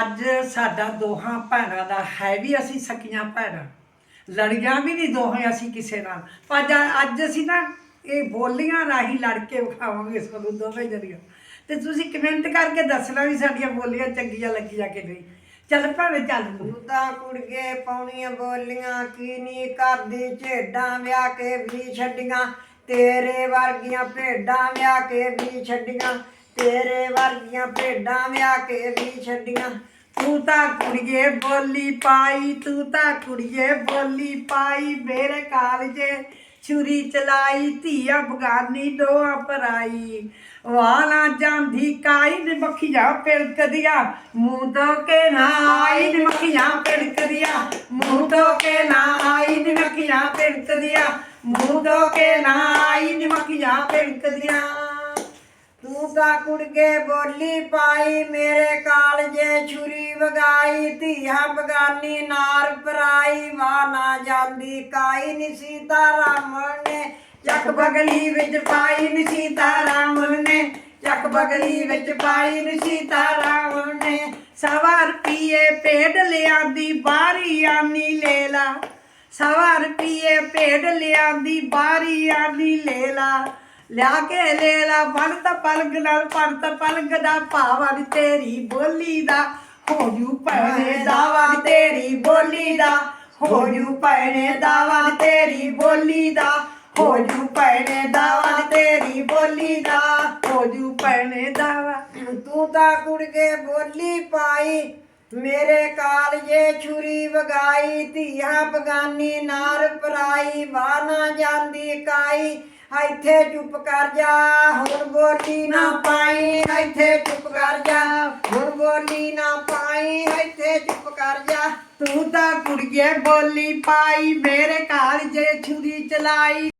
ਅੱਜ ਸਾਡਾ ਦੋਹਾਂ ਭੈਣਾਂ ਦਾ ਹੈ ਵੀ ਅਸੀਂ ਸਕੀਆਂ ਭੈਣਾਂ। ਲੜੀਆਂ ਵੀ ਨਹੀਂ ਦੋਹੇ ਅਸੀਂ ਕਿਸੇ ਨਾਲ। ਪਰ ਅੱਜ- ਅਸੀਂ ਨਾ ਇਹ ਬੋਲੀਆਂ ਰਾਹੀਂ ਲੜ ਕੇ ਵਿਖਾਵਾਂਗੇ ਸਾਨੂੰ ਦੋਵੇਂ ਜਣੀਆਂ। ਤੇ ਤੁਸੀਂ ਕਮੈਂਟ ਕਰਕੇ ਦੱਸਣਾ ਵੀ ਸਾਡੀਆਂ ਬੋਲੀਆਂ ਚੰਗੀਆਂ ਲੱਗੀਆਂ ਕਿ ਨਹੀਂ। ਚੱਲ ਭਾਵੇਂ ਚੱਲ। ਤੂੰ ਤੂੰ ਕੁੜੀਏ ਪਾਉਣੀਆਂ ਬੋਲੀਆਂ, ਕੀ ਨਹੀਂ ਕਰਦੀ ਝੇਡਾਂ ਵਿਆਹ ਕੇ ਵੀ ਛੱਡੀਆਂ। ਤੇਰੇ ਵਰਗੀਆਂ ਭੇਡਾਂ ਵਿਆਹ ਕੇ ਵੀ ਛੱਡੀਆਂ। ਤੇਰੇ ਵਰਗੀਆਂ ਭੇਡਾਂ ਵਿਆਹ ਕੇ ਵੀ ਛੱਡੀਆਂ। ਤੂੰ ਤਾਂ ਕੁੜੀਏ ਬੋਲੀ ਪਾਈ, ਤੂੰ ਤਾਂ ਕੁੜੀਏ ਬੋਲੀ ਪਾਈ। ਮੇਰੇ ਕਾਲਜੇ ਛੁਰੀ ਚਲਾਈ, ਧੀਆ ਬਗਾਨੀ ਦੋਆ ਪਰਾਈ ਵਾਲਾ ਜਾਂਦੀ ਕਾਈ ਨੇ ਮੱਖੀਆਂ ਪਿਲਕਦੀਆਂ, ਮੂੰਹ ਤੋਂ ਕੇ ਨਾ ਆਈ ਨੇ ਮੱਖੀਆਂ ਪਿਲਕਦੀਆਂ। ਮੂੰਹ ਤੋਂ ਕੇ ਨਾ ਆਈ ਨੇ ਮੱਖੀਆਂ ਪਿਲਕਦੀਆਂ, ਮੂੰਹ ਤੋਂ ਕੇ ਨਾ ਆਈ ਨੇ ਮੱਖੀਆਂ ਪਿਲਕਦੀਆਂ। ਤੂੰ ਤਾਂ ਕੁੜਗੇ ਬੋਲੀ ਪਾਈ, ਮੇਰੇ ਕਾਲਜੇ ਛੁਰੀ ਵਗਾਈ, ਧੀਆ ਬਗਾਨੀ ਨਾਰ ਪਰਾਈ ਵਾ ਨਾ ਜਾਂਦੀ ਕਾਈ, ਨੀ ਸੀਤਾ ਰਾਮਣ ਨੇ ਚੱਕ ਬਗਲੀ ਵਿੱਚ ਪਾਈ, ਨੀ ਸੀਤਾ ਰਾਮਨ ਨੇ ਚੱਕ ਬਗਲੀ ਵਿੱਚ ਪਾਈ, ਨੀ ਸੀਤਾ ਰਾਮਨ ਨੇ ਸਵਾ ਰੁਪਈਏ ਭੇਡ ਲਿਆਂਦੀ ਬਾਰੀ ਆਨੀ ਲੈ ਲਾ ਸਵਾ ਰੁਪਈਏ ਭੇਡ ਲਿਆਂਦੀ ਬਾਰੀ ਆਨੀ ਲੈ ਲਾ ਲਿਆ ਕੇ ਲੈ ਲਾ ਬਣਤ ਪਲਗ ਨਾਲ ਬਣਤ ਪਲਗ ਦਾ ਭਾਵਾ ਨੀ ਤੇਰੀ ਬੋਲੀ ਦਾ। ਹੋ ਜੂ ਭੈਣੇ ਦਾਵਾ ਤੇਰੀ ਬੋਲੀ ਦਾ। ਹੋ ਜੂ ਭੈਣੇ ਦਾਵਾ ਤੇਰੀ ਬੋਲੀ ਦਾ। ਹੋ ਜੂ ਭੈਣੇ ਦਾਵਾ ਤੇਰੀ ਬੋਲੀ ਦਾ। ਹੋ ਜੂ ਭੈਣੇ ਦਾਵਾ। ਤੂੰ ਤਾਂ ਕੁੜਗੇ ਬੋਲੀ ਪਾਈ। ਮੇਰੇ ਕਾਲਜੇ ਛੁਰੀ ਵਗਾਈ, ਧੀਆ ਬਗਾਨੀ ਨਾਰ ਪਰਾਈ ਵਾ ਨਾ ਜਾਂਦੀ ਕਾਈ। ਇੱਥੇ ਚੁੱਪ ਕਰ ਜਾ, ਹੁਣ ਬੋਲੀ ਨਾ ਪਾਈ। ਇੱਥੇ ਚੁੱਪ ਕਰ ਜਾ, ਹੁਣ ਬੋਲੀ ਨਾ ਪਾਈ। ਇੱਥੇ ਚੁੱਪ ਕਰ ਜਾ। ਤੂੰ ਤਾਂ ਕੁੜੀਏ ਬੋਲੀ ਪਾਈ, ਮੇਰੇ ਘਰ ਜੇ ਛੁਰੀ ਚਲਾਈ।